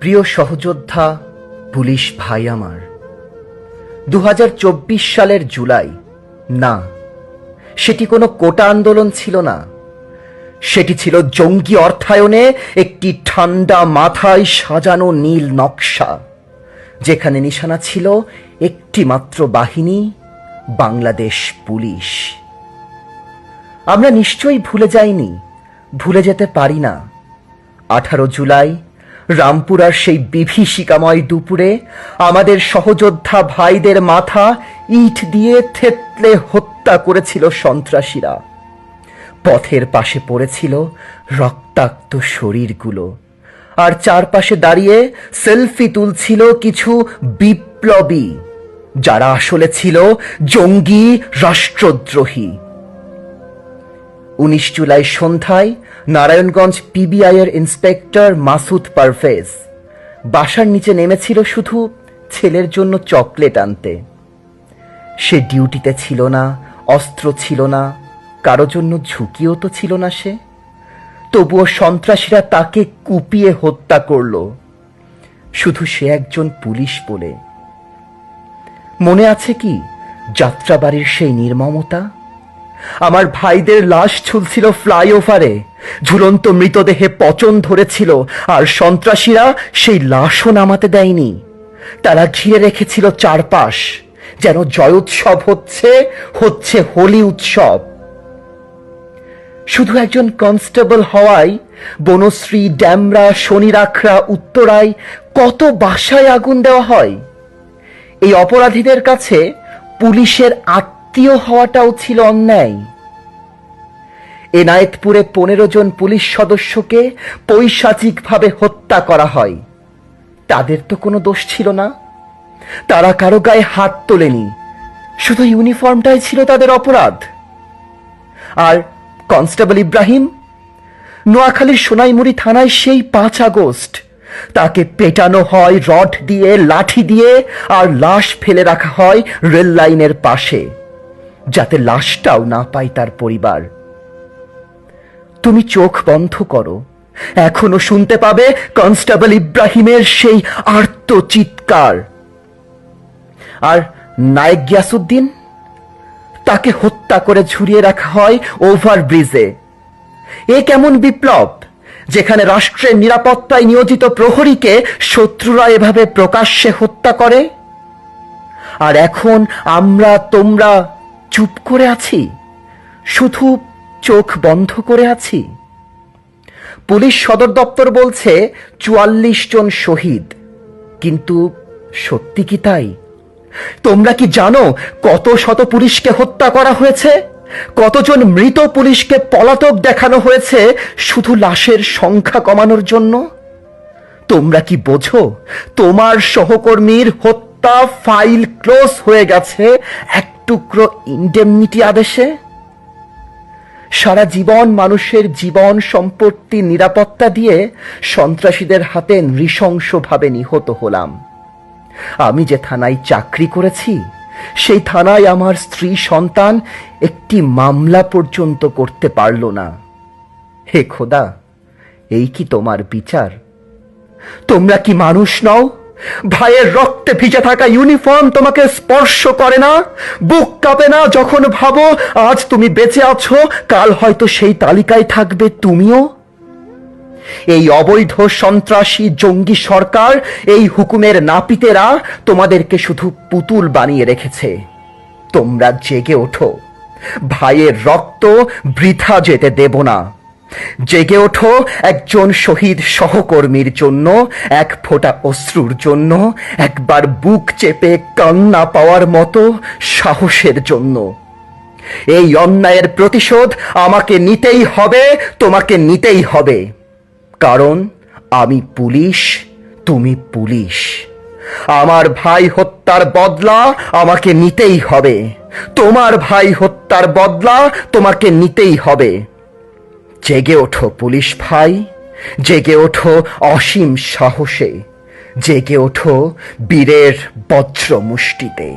প্রিয় সহযোদ্ধা, পুলিশ ভাই আমার দু হাজার চব্বিশ সালের জুলাই, না, সেটি কোনো কোটা আন্দোলন ছিল না। সেটি ছিল জঙ্গি অর্থায়নে একটি ঠান্ডা মাথায় সাজানো নীল নকশা, যেখানে নিশানা ছিল একটি মাত্র বাহিনী, বাংলাদেশ পুলিশ। আমরা নিশ্চয়ই ভুলে যাইনি, ভুলে যেতে পারি না। আঠারো জুলাই রামপুরার সেই বিভীষিকাময় দুপুরে আমাদের সহযোদ্ধা ভাইদের মাথা ইট দিয়ে থেতলে হত্যা করেছিল সন্ত্রাসীরা। পথের পাশে পড়েছিল রক্তাক্ত শরীরগুলো। আর চারপাশে দাঁড়িয়ে সেলফি তুলছিল কিছু বিপ্লবী, যারা আসলে ছিল জঙ্গি রাষ্ট্রদ্রোহী। উনিশ জুলাই সন্ধ্যায় নারায়ণগঞ্জ পিবিআই এর ইন্সপেক্টর মাসুদ পারভেজ। বাসার নিচে নেমেছিল শুধু ছেলের জন্য চকলেট আনতে। সে ডিউটিতে ছিল না, অস্ত্র ছিল না, কারও জন্য ঝুঁকিও তো ছিল না সে। তবুও সন্ত্রাসীরা তাকে কুপিয়ে হত্যা করল। শুধু সে একজন পুলিশ বলে। মনে আছে কি, যাত্রাবাড়ির সেই নির্মমতা? আমার ভাইদের লাশ ঝুলছিল ফ্লাইওভারে। ঝুলন্ত মৃতদেহে পচন ধরেছিল, আর সন্ত্রাসীরা সেই লাশও নামাতে দেয়নি। তারা ঘিরে রেখেছিল চারপাশ, যেন জয়োৎসব হচ্ছে হচ্ছে হোলি উৎসব। শুধু একজন কনস্টেবল হওয়ায় বনশ্রী ড্যামরা, শনিরাখরা, উত্তরায় কত বাসায় আগুন দেওয়া হয়? এই অপরাধীদের কাছে পুলিশের আত্মীয় হওয়াটাও ছিল অন্যায়। এনায়েতপুরে পনেরো জন পুলিশ সদস্যকে পৈশাচিকভাবে হত্যা করা হয়। তাদের তো কোনো দোষ ছিল না। তারা কারও গায়ে হাত তোলেনি। শুধু ইউনিফর্মটাই ছিল তাদের অপরাধ। আর কনস্টেবল ইব্রাহিম, নোয়াখালীর সোনাইমুড়ি থানায় সেই পাঁচ আগস্ট তাকে পেটানো হয়, রড দিয়ে, লাঠি দিয়ে, আর লাশ ফেলে রাখা হয় রেল লাইনের পাশে। যাতে লাশটাও না পায় তার পরিবার। তুমি চোখ বন্ধ করো। এখনও শুনতে পাবে কনস্টেবল ইব্রাহিমের সেই আর্ত চিৎকার আর নায়ক গিয়াসুদ্দিন তাকে হত্যা করে ঝুরিয়ে রাখা হয় ওভার ব্রিজে এ কেমন বিপ্লব, যেখানে রাষ্ট্রের নিরাপত্তায় নিয়োজিত প্রহরীকে শত্রুরা এভাবে প্রকাশ্যে হত্যা করে? আর এখন আমরা, তোমরা চুপ করে আছি? শুধু চোখ বন্ধ করে আছি? পুলিশ সদর দপ্তর বলছে চুয়াল্লিশ জন শহীদ। কিন্তু সত্যি কি তাই? তোমরা কি জানো কত শত পুলিশকে হত্যা করা হয়েছে? কতজন মৃত পুলিশকে পলাতক দেখানো হয়েছে শুধু লাশের সংখ্যা কমানোর জন্য? তোমরা কি বোঝো তোমার সহকর্মীর হত্যা ফাইল ক্লোজ হয়ে গেছে? এক টুকরো ইন্ডেমনিটি আদেশে? সারা জীবন মানুষের জীবন সম্পত্তি নিরাপত্তা দিয়ে সন্ত্রাসীদের হাতে নৃশংসভাবে নিহত হলাম। আমি যে থানায় চাকরি করেছি, সেই থানায় আমার স্ত্রী সন্তান একটি মামলা পর্যন্ত করতে পারল না। হে খোদা, এই কি তোমার বিচার? তোমরা কি মানুষ নও? ভাইয়ের রক্তে ভিজে থাকা ইউনিফর্ম তোমাকে স্পর্শ করে না, বুক কাঁপে না যখন ভাবো, আজ তুমি বেঁচে আছো, কাল হয়তো সেই তালিকায় থাকবে তুমিও? এই অবৈধ সন্ত্রাসী জঙ্গি সরকার এই হুকুমের নাপিতেরা তোমাদেরকে শুধু পুতুল বানিয়ে রেখেছে। তোমরা জেগে ওঠো। ভাইয়ের রক্ত বৃথা যেতে দেব না। জেগে ওঠো একজন শহীদ সহকর্মীর জন্য, এক ফোঁটা অশ্রুর জন্য, একবার বুক চেপে কান্না পাওয়ার মতো সাহসের জন্য। এই অন্যায়ের প্রতিশোধ আমাকে নিতেই হবে, তোমাকে নিতেই হবে। কারণ আমি পুলিশ, তুমি পুলিশ। আমার ভাই হত্যার বদলা আমাকে নিতেই হবে। তোমার ভাই হত্যার বদলা তোমাকে নিতেই হবে। জেগে ওঠো পুলিশ ভাই জেগে ওঠো অসীম সাহসে জেগে ওঠো বীরের বজ্র মুষ্টিতে